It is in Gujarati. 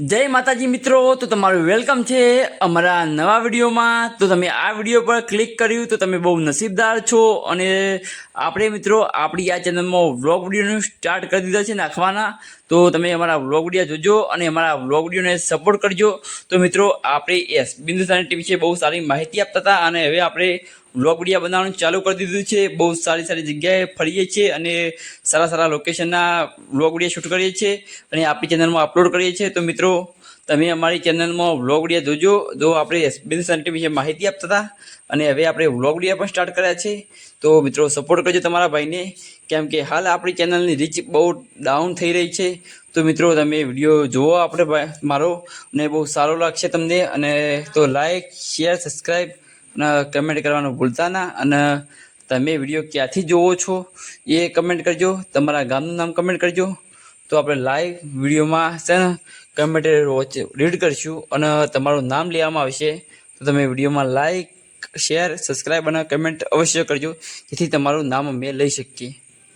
જય માતાજી મિત્રો, તો તમારું વેલકમ છે અમારા નવા વિડીયોમાં. તો તમે આ વીડિયો પર ક્લિક કર્યું તો તમે બહુ નસીબદાર છો અને આપણે મિત્રો, આપણી આ ચેનલમાં વ્લોગ વિડીયોને સ્ટાર્ટ કરી દીધા છે નાખવાના. તો તમે અમારા વ્લોગ વીડિયો જોજો અને અમારા વ્લોગ વિડીયોને સપોર્ટ કરજો. તો મિત્રો, આપણે એસ બિંદુસાની ટીવી વિશે બહુ સારી માહિતી આપતા હતા અને હવે આપણે વ્લોગ બનાવવાનું ચાલુ કરી દીધું છે. બહુ સારી સારી જગ્યાએ ફરીએ છીએ અને સારા સારા લોકેશનના વ્લોગ વીડિયો શૂટ કરીએ છીએ અને આપણી ચેનલમાં અપલોડ કરીએ છીએ. તો મિત્રો, તમે અમારી ચેનલમાં વ્લોગ વીડિયો જોજો. જો આપણે એસબીએન સેન્ટર વિશે માહિતી આપતા હતા અને હવે આપણે વ્લોગ વીડિયો પણ સ્ટાર્ટ કર્યા છે. તો મિત્રો સપોર્ટ કરજો તમારા ભાઈને. કેમ કે હાલ આપણી ચેનલની રીચ બહુ ડાઉન થઈ રહી છે. તો મિત્રો, તમે વીડિયો જુઓ આપણે મારો. અને બહુ સારો લાગશે તમને. અને તો લાઇક શેર સબસ્ક્રાઈબ કમેન્ટ કરવાનું ભૂલતા ના અને તમે વીડિયો ક્યાંથી જોવો છો એ કમેન્ટ કરજો. તમારા ગામનું નામ કમેન્ટ કરજો. તો આપણે લાઈવ વિડીયોમાં છે ને કમેન્ટ વચ્ચે રીડ કરીશું અને તમારું નામ લેવામાં આવશે. તો તમે વિડીયોમાં લાઈક શેર સબસ્ક્રાઈબ અને કમેન્ટ અવશ્ય કરજો. જેથી તમારું નામ અમે લઈ શકીએ.